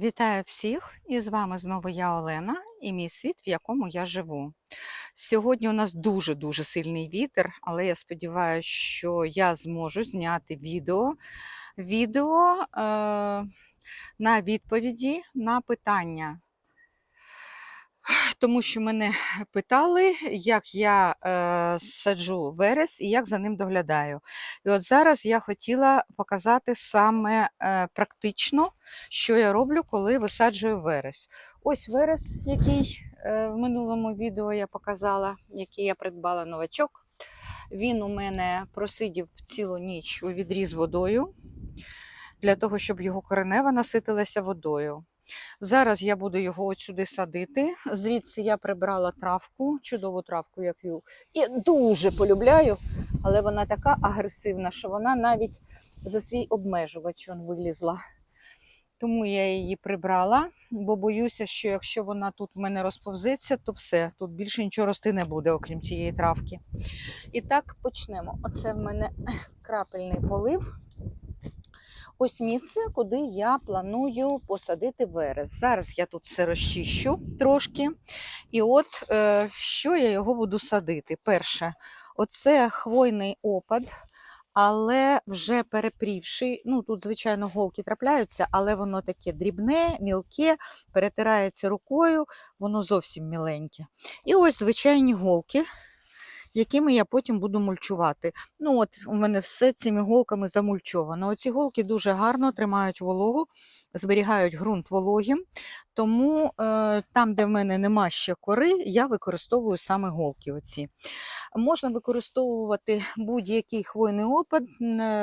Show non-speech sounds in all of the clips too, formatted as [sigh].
Вітаю всіх! І з вами знову я Олена і мій світ, в якому я живу. Сьогодні у нас дуже-дуже сильний вітер, але я сподіваюся, що я зможу зняти відео, відео е, на відповіді на питання. Тому що мене [laughs] питали, як я е, саджу верес і як за ним доглядаю. І от зараз я хотіла показати саме е, практично, що я роблю, коли висаджую верес. Ось верес, який е, в минулому відео я показала, який я придбала новачок. Він у мене просидів цілу ніч у відрі з водою, для того, щоб його коренева наситилася водою. Зараз я буду його от сюди садити. Звідси я прибрала травку, чудову травку, яку я дуже полюбляю, але вона така агресивна, що вона навіть за свій обмежувач он вилізла. Тому я її прибрала, бо боюся, що якщо вона тут в мене розповзеться, то все, тут більше нічого рости не буде, окрім цієї травки. І так почнемо. Оце в мене крапельний полив. Ось місце, куди я планую посадити верес. Зараз я тут все розчищу трошки. І от е, що я його буду садити. Перше, оце хвойний опад, але вже перепрівши. Ну, тут, звичайно, голки трапляються, але воно таке дрібне, мілке, перетирається рукою, воно зовсім міленьке. І ось звичайні голки якими я потім буду мульчувати. Ну, от у мене все цими голками замульчовано. Оці голки дуже гарно тримають вологу, зберігають ґрунт вологим. Тому е, там, де в мене нема ще кори, я використовую саме голки. оці. Можна використовувати будь-який хвойний опад. Е,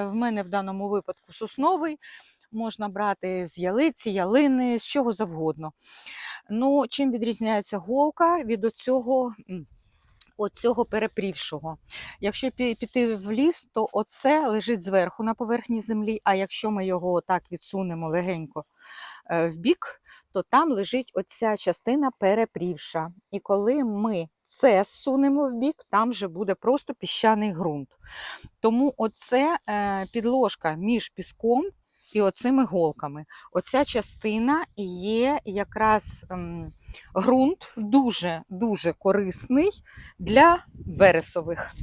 В мене в даному випадку сосновий. Можна брати з ялиці, ялини, з чого завгодно. Ну, Чим відрізняється голка від оцього оцього перепрівшого. Якщо піти в ліс, то оце лежить зверху на поверхні землі, а якщо ми його отак відсунемо легенько е, в бік, то там лежить оця частина перепрівша. І коли ми це зсунемо в бік, там вже буде просто піщаний ґрунт. Тому оце е, підложка між піском і оцими голками. Оця частина є якраз ем, ґрунт дуже-дуже корисний для вересових.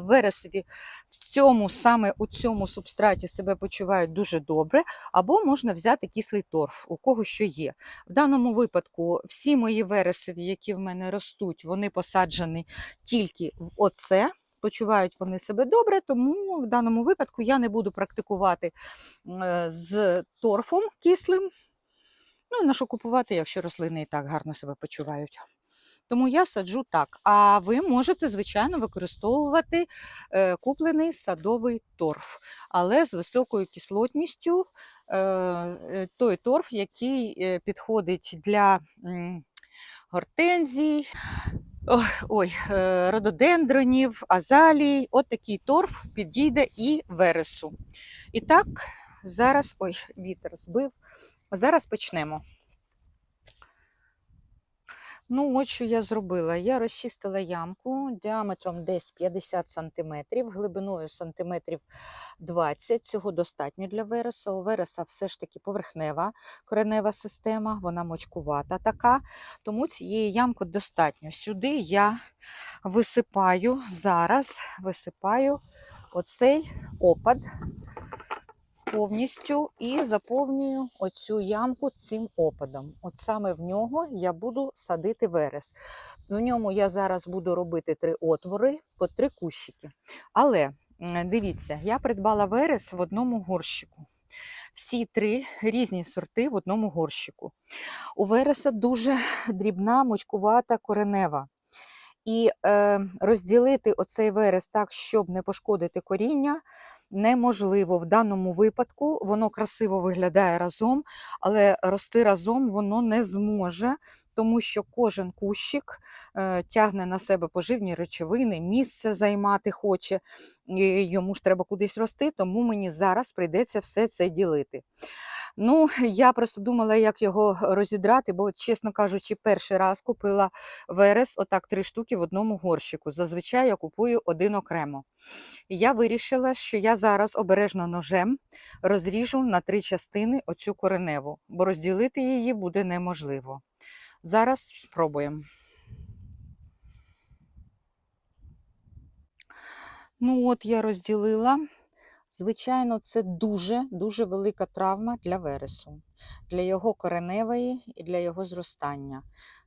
Вересові в цьому саме у цьому субстраті себе почувають дуже добре, або можна взяти кислий торф, у кого що є. В даному випадку всі мої вересові, які в мене ростуть, вони посаджені тільки в оце. Почувають вони себе добре, тому в даному випадку я не буду практикувати е, з торфом кислим. Ну і на що купувати, якщо рослини і так гарно себе почувають. Тому я саджу так. А ви можете, звичайно, використовувати е, куплений садовий торф, але з високою кислотністю е, той торф, який підходить для гортензій, ой, е, рододендронів, азалій. От такий торф підійде і вересу. І так, зараз ой, вітер збив. Зараз почнемо. Ну, от що я зробила. Я розчистила ямку діаметром десь 50 см, глибиною сантиметрів 20 Цього достатньо для вереса. У вереса все ж таки поверхнева коренева система, вона мочкувата така, тому цієї ямки достатньо. Сюди я висипаю зараз, висипаю оцей опад повністю і заповнюю оцю ямку цим опадом. От саме в нього я буду садити верес. В ньому я зараз буду робити три отвори по три кущики. Але дивіться, я придбала верес в одному горщику. Всі три різні сорти в одному горщику. У вереса дуже дрібна мочкувата коренева. І е, розділити оцей верес так, щоб не пошкодити коріння, неможливо. В даному випадку воно красиво виглядає разом, але рости разом воно не зможе, тому що кожен кущик е, тягне на себе поживні речовини, місце займати хоче, і йому ж треба кудись рости, тому мені зараз прийдеться все це ділити. Ну, я просто думала, як його розідрати, бо, чесно кажучи, перший раз купила верес, отак три штуки в одному горщику. Зазвичай я купую один окремо. Я вирішила, що я зараз обережно ножем розріжу на три частини оцю кореневу, бо розділити її буде неможливо. Зараз спробуємо. Ну, от я розділила. Звичайно, це дуже-дуже велика травма для вересу, для його кореневої і для його зростання.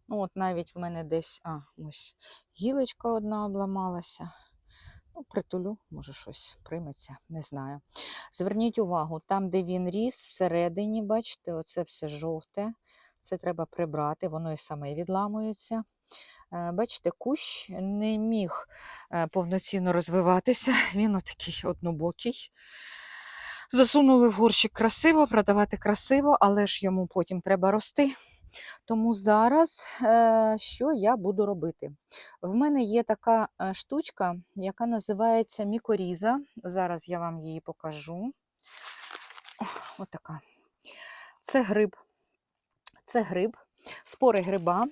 Ну, от навіть в мене десь, а, ось гілочка одна обламалася. Ну, притулю, може, щось прийметься, не знаю. Зверніть увагу, там, де він ріс, всередині, бачите, оце все жовте. Це треба прибрати, воно і саме відламується. Е, Бачите, кущ не міг е, повноцінно розвиватися, [laughs] він отакий однобокий. Засунули в горщик красиво, продавати красиво, але ж йому потім треба рости. Тому зараз е, що я буду робити? В мене є така штучка, яка називається мікоріза. Зараз я вам її покажу. Отака. Це гриб. Це гриб, спори гриба,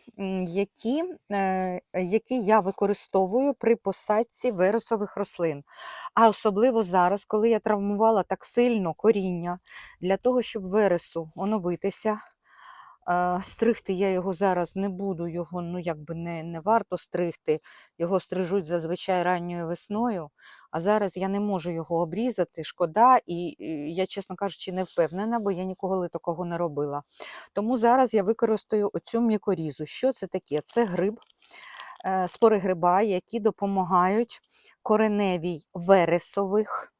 які, е, які я використовую при посадці вересових рослин. А особливо зараз, коли я травмувала так сильно коріння, для того, щоб вересу оновитися. Стригти я його зараз не буду, його ну якби не, не варто стригти. Його стрижуть зазвичай ранньою весною. А зараз я не можу його обрізати, шкода, і, я, чесно кажучи, не впевнена, бо я ніколи такого не робила. Тому зараз я використаю оцю мікорізу. Що це таке? Це гриб, е, спори гриба, які допомагають кореневій вересових.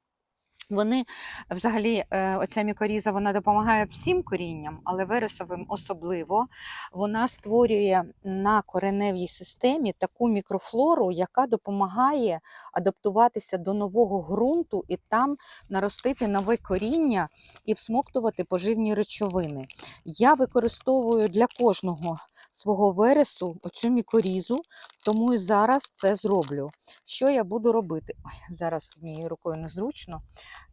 Вони взагалі, е, оця мікоріза вона допомагає всім корінням, але вересовим особливо. Вона створює на кореневій системі таку мікрофлору, яка допомагає адаптуватися до нового ґрунту і там наростити нове коріння і всмоктувати поживні речовини. Я використовую для кожного свого вересу оцю мікорізу, тому і зараз це зроблю. Що я буду робити? Ой, зараз однією рукою незручно.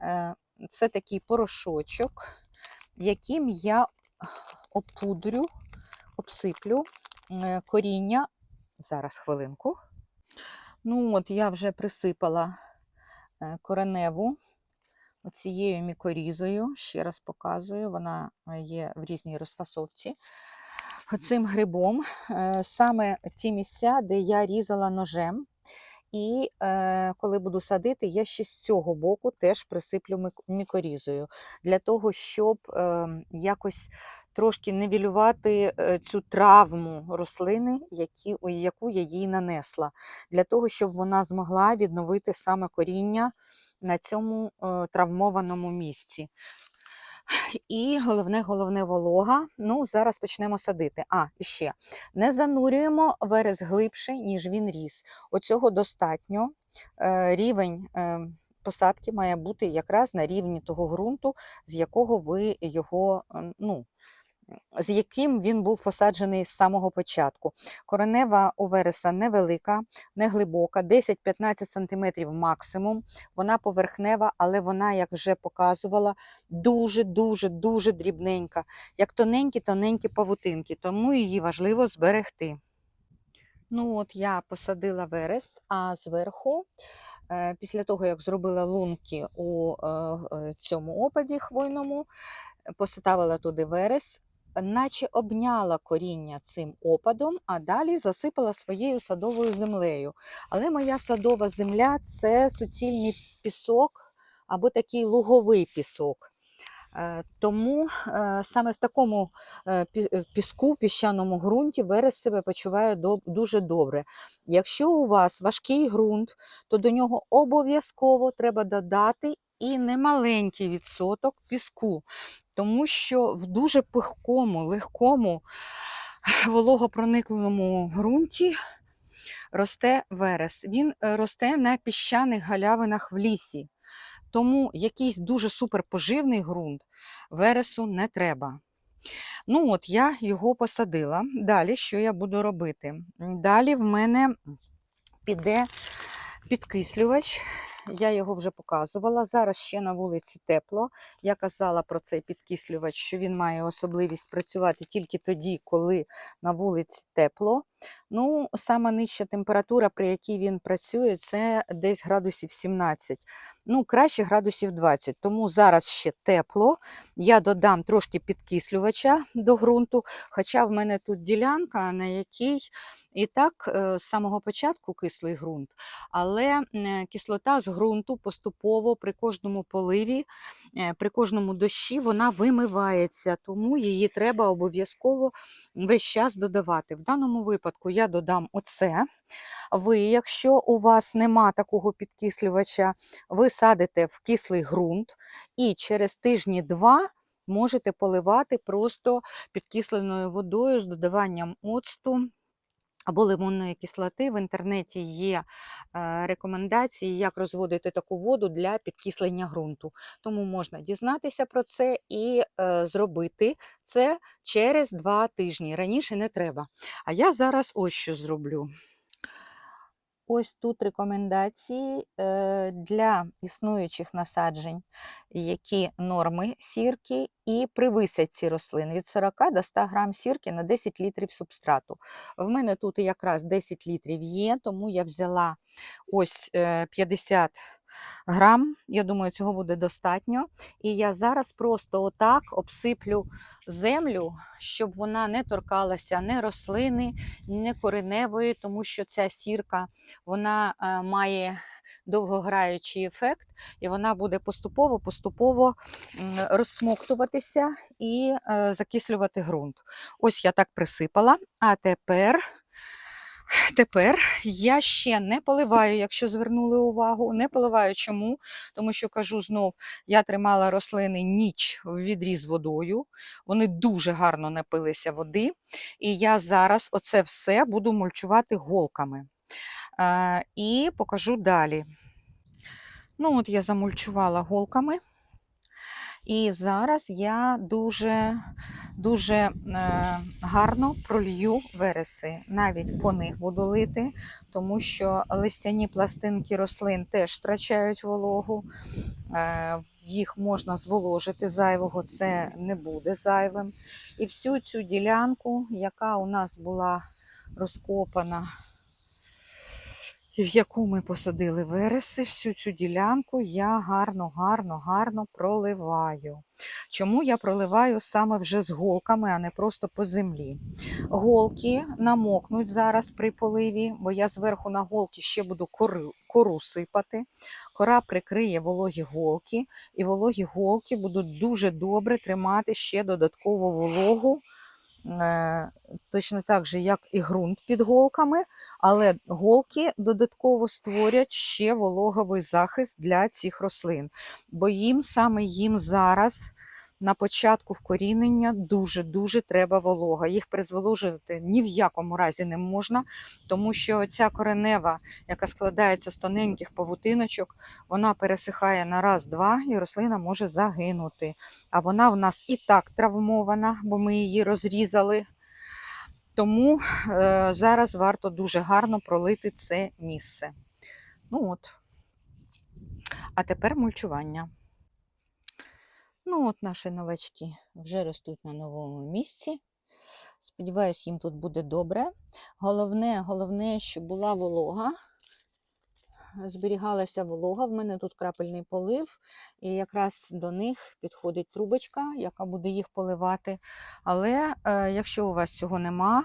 Е, Це такий порошочок, яким я опудрю, обсиплю е, коріння. Зараз хвилинку. Ну, от я вже присипала е, кореневу цією мікорізою. Ще раз показую, вона е, є в різній розфасовці. Цим грибом е, саме ті місця, де я різала ножем. І е, коли буду садити, я ще з цього боку теж присиплю мікорізою, для того, щоб е, якось трошки нивелювати е, цю травму рослини, які, яку я їй нанесла, для того, щоб вона змогла відновити саме коріння на цьому е, травмованому місці. І головне, головне волога. Ну, зараз почнемо садити. А, і ще не занурюємо верес глибше, ніж він ріс. Оцього достатньо. Е, Рівень е, посадки має бути якраз на рівні того ґрунту, з якого ви його, ну, з яким він був посаджений з самого початку. Коренева у вереса невелика, не глибока, 10-15 см максимум. Вона поверхнева, але вона, як вже показувала, дуже-дуже дуже дрібненька, як тоненькі-тоненькі павутинки, тому її важливо зберегти. Ну от Я посадила верес, а зверху, е, після того, як зробила лунки у е, е, цьому опаді хвойному, поставила туди верес, наче обняла коріння цим опадом, а далі засипала своєю садовою землею. Але моя садова земля це суцільний пісок або такий луговий пісок. Е, Тому е, саме в такому е, пі- піску, піщаному ґрунті верес себе почуває дуже добре. Якщо у вас важкий ґрунт, то до нього обов'язково треба додати і немаленький відсоток піску, тому що в дуже пихкому, легкому, [sighs] вологопроникленому ґрунті росте верес. Він е, росте на піщаних галявинах в лісі. Тому якийсь дуже суперпоживний ґрунт вересу не треба. Ну от я його посадила. Далі що я буду робити? Далі в мене піде підкислювач. Я його вже показувала. Зараз ще на вулиці тепло. Я казала про цей підкислювач, що він має особливість працювати тільки тоді, коли на вулиці тепло. Ну, сама нижча температура, при якій він працює, це десь градусів 17. Ну, краще градусів 20. Тому зараз ще тепло. Я додам трошки підкислювача до ґрунту. Хоча в мене тут ділянка, на якій і так е, з самого початку кислий ґрунт, але кислота з ґрунту поступово при кожному поливі, е, при кожному дощі вона вимивається, тому її треба обов'язково весь час додавати. В даному випадку я додам оце. Ви, якщо у вас нема такого підкислювача, ви садите в кислий ґрунт і через тижні два можете поливати просто підкисленою водою з додаванням оцту або лимонної кислоти. В інтернеті є е, рекомендації, як розводити таку воду для підкислення ґрунту. Тому можна дізнатися про це і е, зробити це через два тижні. Раніше не треба. А я зараз ось що зроблю. Ось тут рекомендації е, для існуючих насаджень, які норми сірки, і при висадці рослин від 40 до 100 грам сірки на 10 літрів субстрату. В мене тут якраз 10 літрів є, тому я взяла ось е, 50 грам. Я думаю, цього буде достатньо. І я зараз просто отак обсиплю землю, щоб вона не торкалася не рослини, не кореневої, тому що ця сірка вона е, має довгограючий ефект, і вона буде поступово-поступово розсмоктуватися і е, закислювати ґрунт. Ось я так присипала. А тепер. Тепер я ще не поливаю, якщо звернули увагу. Не поливаю чому? Тому що кажу знов, я тримала рослини ніч в відрі з водою, вони дуже гарно напилися води. І я зараз оце все буду мульчувати голками. Е, І покажу далі. Ну, от я замульчувала голками. І зараз я дуже дуже е, гарно пролью вереси. Навіть по них буду лити, тому що листяні пластинки рослин теж втрачають вологу, е, їх можна зволожити зайвого, це не буде зайвим. І всю цю ділянку, яка у нас була розкопана в яку ми посадили вереси, всю цю ділянку я гарно, гарно, гарно проливаю. Чому я проливаю саме вже з голками, а не просто по землі? Голки намокнуть зараз при поливі, бо я зверху на голки ще буду кору, кору сипати. Кора прикриє вологі голки, і вологі голки будуть дуже добре тримати ще додаткову вологу, е, точно так же, як і ґрунт під голками. Але голки додатково створять ще вологовий захист для цих рослин, бо їм саме їм зараз на початку вкорінення дуже-дуже треба волога. Їх призволожити ні в якому разі не можна, тому що ця коренева, яка складається з тоненьких павутиночок, вона пересихає на раз-два і рослина може загинути. А вона в нас і так травмована, бо ми її розрізали. Тому е, зараз варто дуже гарно пролити це місце. Ну от. А тепер мульчування. Ну, от наші новачки вже ростуть на новому місці. Сподіваюсь, їм тут буде добре. Головне, головне, щоб була волога зберігалася волога. В мене тут крапельний полив, і якраз до них підходить трубочка, яка буде їх поливати. Але е, якщо у вас цього нема,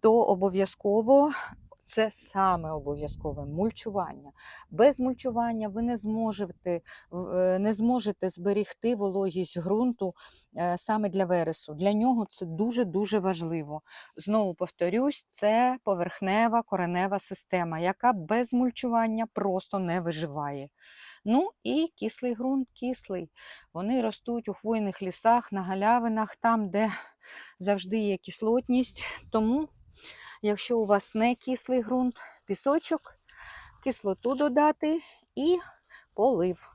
то обов'язково це саме обов'язкове мульчування. Без мульчування ви не зможете е, не зможете зберігти вологість ґрунту е, саме для вересу. Для нього це дуже-дуже важливо. Знову повторюсь, це поверхнева коренева система, яка без мульчування просто не виживає. Ну і кислий ґрунт, кислий. Вони ростуть у хвойних лісах, на галявинах, там, де завжди є кислотність. Тому Якщо у вас не кислий ґрунт, пісочок, кислоту додати і полив.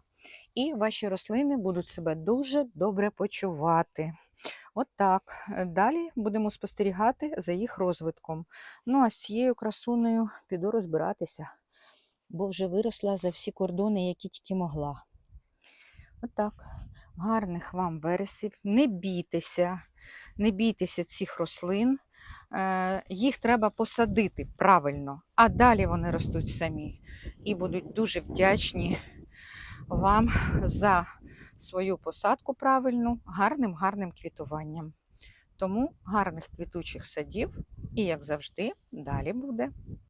І ваші рослини будуть себе дуже добре почувати. От так. Далі будемо спостерігати за їх розвитком. Ну, а з цією красунею піду розбиратися. бо вже виросла за всі кордони, які тільки могла. Отак. Гарних вам вересів. Не бійтеся, не бійтеся цих рослин. Е, Їх треба посадити правильно, а далі вони ростуть самі і будуть дуже вдячні вам за свою посадку правильну, гарним гарним квітуванням. Тому гарних квітучих садів і, як завжди, далі буде.